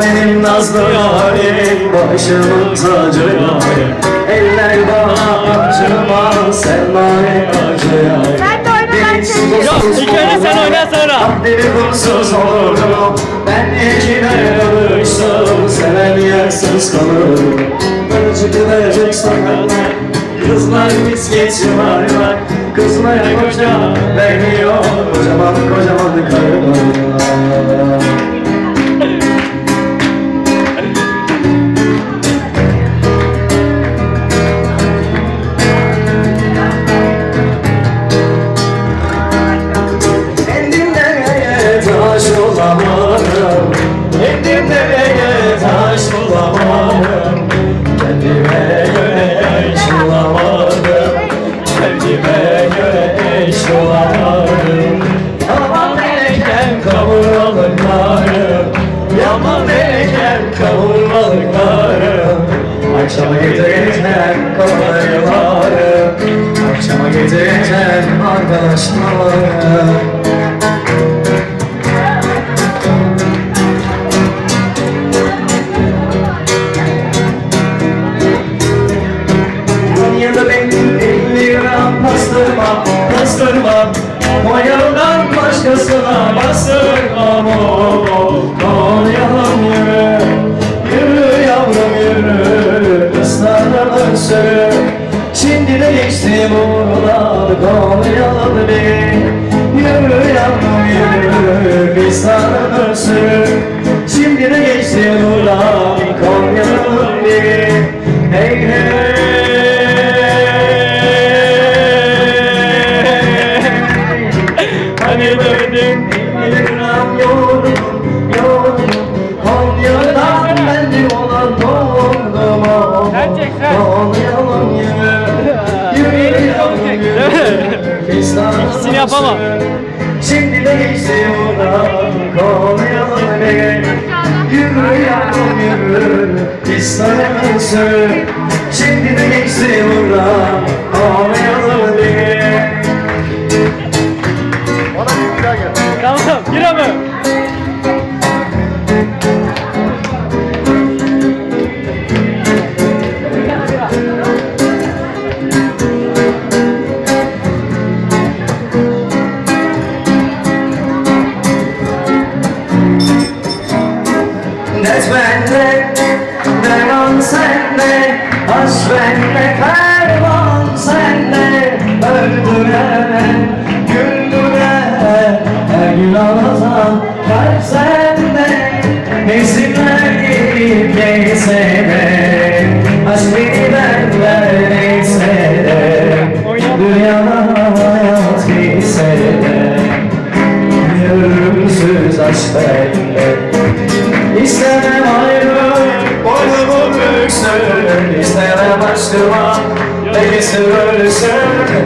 Benim nazlı yarim Başımın tacı yarim Eller bana acıma Sen bana acı yarim. Yok ilk önce sen oyna sonra. Deli kumsuz olurum. Ben ikine alıştım Seven yersiz kalırım. Acı gidecek sokaklar Kızlar mis geçim var var Kızmaya koca taş olamadım Kendimde neye taş olamadım Kendime göre eş olamadım Kendime göre eş olamadım Aman meleken kavurmalıklarım Yaman meleken kavurmalıklarım Akşama geçen kafalarım Akşama geçen arkadaşlarım Başkasına bastırmam oh, oh. Konya'm yürü, yürü yavrum yürü Islanır sürü, şimdi de geçti buralar Konya'm beni Yürü yavrum yürü, ıslanır sürü Şimdi de geçti buralar Konya'm beni Hey hey İkisini yapamam. Şimdi de geçti buradan Konya'nın beni Yürü. Yavrum yürü İstanbul'un sür Şimdi de geçti buradan Konya'nın beni Tamam gir Dert bende, derman sende Aşk bende, ferman sende. Öldüre, güldüre Her gün ağlatan kalp sende. Mevsimler gelip geçse de Aşk beni benden neyse de. Dünyada hayat gitse de Ölümsüz aşk bende İstemem ayrı, boynumu büksün İstemem aşkıma, birisi ölsün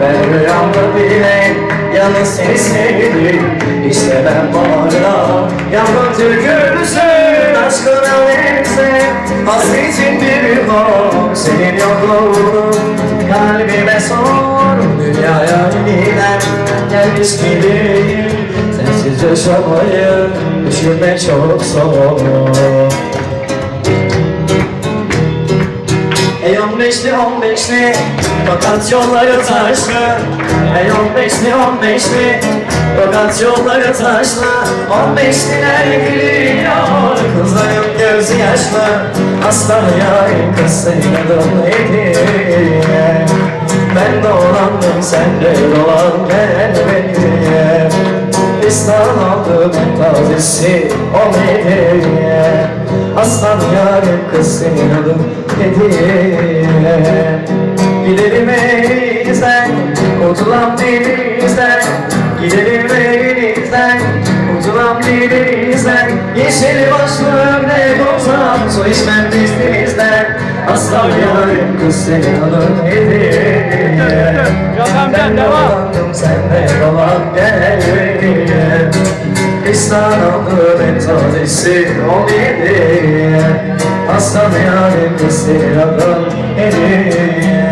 Ben rüyamda bile yalnız seni sevdim. İstemem bağrına, yangın tükürsün. Aşkına neyse, hasretin bir kork Senin yokluğunu kalbime sor. Dünyaya yeniden gelmiş gibiyim Sensiz yaşamayı düşünmek çok zor Ey on beşli on beşli Fakat yolları taşlı. Ey on beşli on beşli Fakat yolları taşlı. On beşliler gülüyor Kızların gözü yaşlı. Aslan yarim kız senin Ben dolandım sen de dolan gel beni İstanbul'un en tazesi o hediye Aslan yarim kız senin adın hediye Gidelim elinizden, kurtulan dilinizden Gidelim elinizden, kurtulan dilinizden Yeşil başlı örnek olsam, su içmem dizlinizden Aslan yarim kız senin adın hediye amca devam. Dolandım sen de dolan gel İstanbul'un en tazesi o hediye Aslan yarim adın hediye